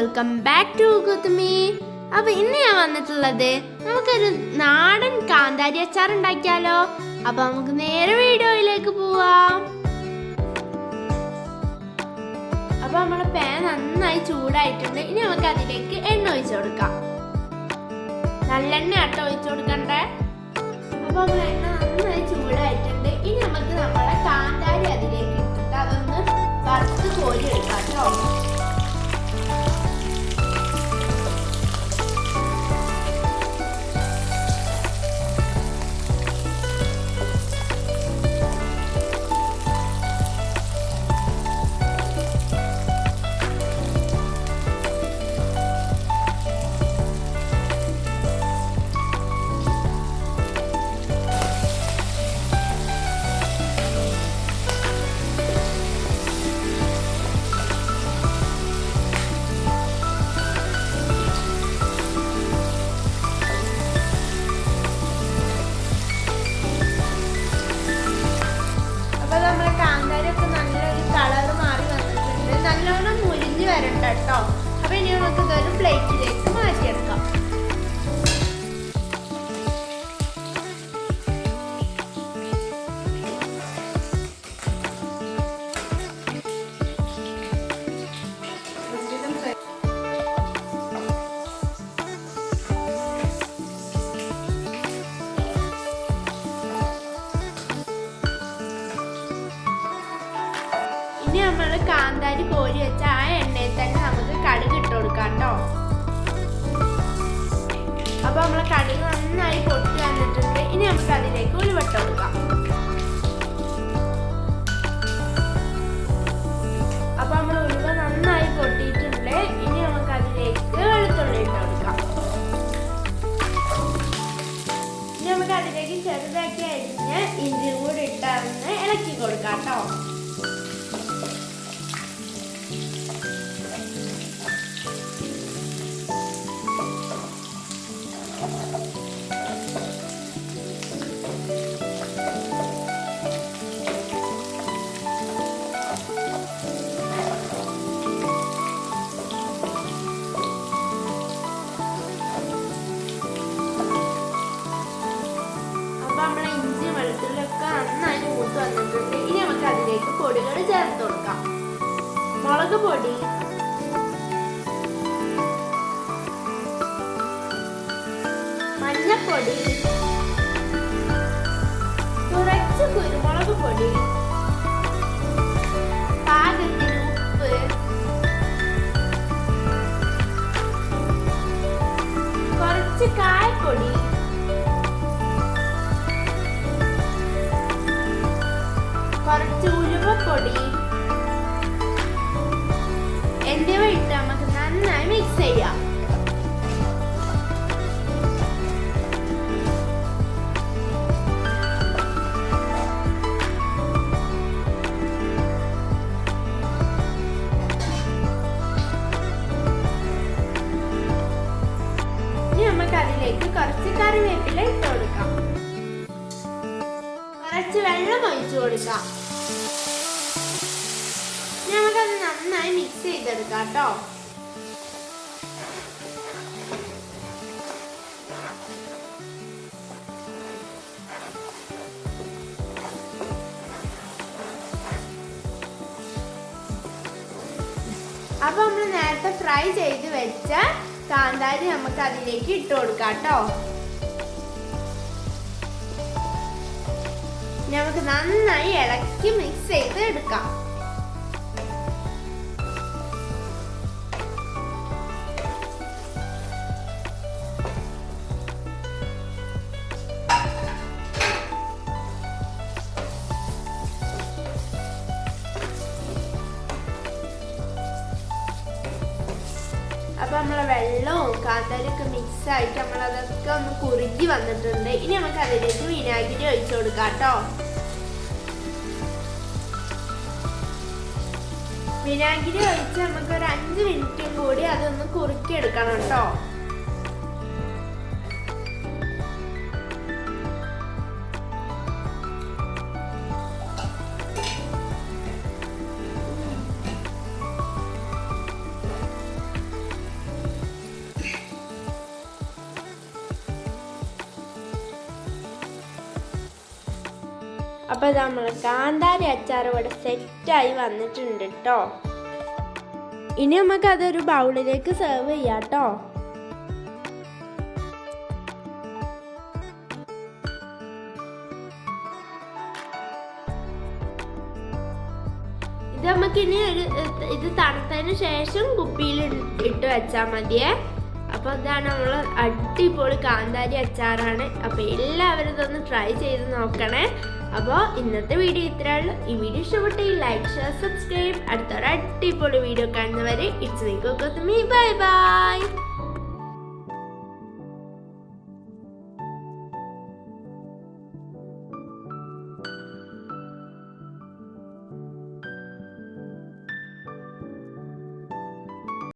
Welcome back to കുത്തുമി അപ്പൊ ഇന്ന് ഞാൻ വന്നിട്ടുള്ളത് നമുക്കൊരു നാടൻ കാന്താരി അച്ചാർ ഉണ്ടാക്കിയാലോ അപ്പൊ നമുക്ക് നേരെ വീഡിയോയിലേക്ക് പോവാം. അപ്പൊ നമ്മുടെ പാൻ നന്നായി ചൂടായിട്ടുണ്ട്. ഇനി നമുക്ക് അതിലേക്ക് എണ്ണ ഒഴിച്ചു കൊടുക്കാം. നല്ലെണ്ണ ആട്ടോ ഒഴിച്ചു കൊടുക്കണ്ടേ? കേട്ടോ അപ്പൊ ഇനി നമുക്ക് ഇതൊരു പ്ലേറ്റിലേക്ക് നമ്മൾ കാന്താരി കോരി വെച്ച ആ എണ്ണയിൽ തന്നെ നമുക്ക് കടുക് ഇട്ട് കൊടുക്കാം കേട്ടോ അപ്പൊ നമ്മളെ കടുക് നന്നായി പൊട്ടി വന്നിട്ടുണ്ട്. ഇനി നമുക്ക് അതിലേക്ക് ഉരുവട്ട കൊടുക്കാം. അപ്പൊ നമ്മൾ ഉരുവ നന്നായി പൊട്ടിയിട്ടുണ്ട്. ഇനി നമുക്ക് അതിലേക്ക് വെളുത്തുള്ളി ഇട്ട് കൊടുക്കാം. ഇനി നമുക്ക് അതിലേക്ക് ചെറുതാക്കി അരിഞ്ഞ് ഇഞ്ചി കൂടി ഇട്ടറിഞ്ഞ് ഇളക്കി കൊടുക്കാം കേട്ടോ പൊടികൾ ചേർത്ത് കൊടുക്കാം. മുളക് പൊടി. മഞ്ഞപ്പൊടി. കുറച്ച് കുരുമുളക് പൊടി. കായപ്പൊടി. അതിലേക്ക് കുറച്ച് കറിവേപ്പില ഇട്ട് കൊടുക്കാം. കുറച്ച് വെള്ളം ഒഴിച്ചു കൊടുക്കാം. നമുക്കത് നന്നായി മിക്സ് ചെയ്തെടുക്കാം കേട്ടോ. അപ്പൊ നമ്മൾ നേരത്തെ ഫ്രൈ ചെയ്ത് വെച്ച കാന്താരി നമുക്ക് അതിലേക്ക് ഇട്ട് കൊടുക്കാം കേട്ടോ നമുക്ക് നന്നായി ഇളക്കി മിക്സ് ചെയ്ത് എടുക്കാം അപ്പൊ നമ്മളെ വെള്ളവും കാന്താരിയൊക്കെ മിക്സ് ആയിട്ട് നമ്മൾ അതൊക്കെ ഒന്ന് കുറുകി വന്നിട്ടുണ്ട്. ഇനി നമുക്ക് അതിലേക്ക് വിനാഗിരി ഒഴിച്ചു കൊടുക്കാം കേട്ടോ. വിനാഗിരി ഒഴിച്ച് നമുക്ക് ഒരു അഞ്ച് മിനിറ്റും കൂടി അതൊന്ന് കുറുക്കി എടുക്കണം കേട്ടോ. അപ്പോൾ നമ്മൾ കാന്താരി അച്ചാർ ഇവിടെ സെറ്റായി വന്നിട്ടുണ്ട് കേട്ടോ ഇനി നമുക്ക് അതൊരു ബൗളിലേക്ക് സെർവ് ചെയ്യാം കേട്ടോ ഇത് നമുക്കിനി ഒരു ഇത് തണുത്തതിന് ശേഷം കുപ്പിയിൽ ഇട്ട് വെച്ചാൽ മതിയേ. അപ്പോൾ ഇതാണ് നമ്മൾ അടിപൊളി കാന്താരി അച്ചാറാണ്. അപ്പോൾ എല്ലാവരും ഇതൊന്ന് ട്രൈ ചെയ്ത് നോക്കണേ. അപ്പോൾ ഇന്നത്തെ വീഡിയോ ഇത്രയേ ഉള്ളൂ ഈ വീഡിയോ ഇഷ്ടപ്പെട്ടെങ്കിൽ ലൈക്ക് ഷെയർ സബ്സ്ക്രൈബ് അടുത്തൊരു അടിപൊളി വീഡിയോ കാണുന്നവരെ ഇറ്റ്സ് മീ ബൈ ബൈ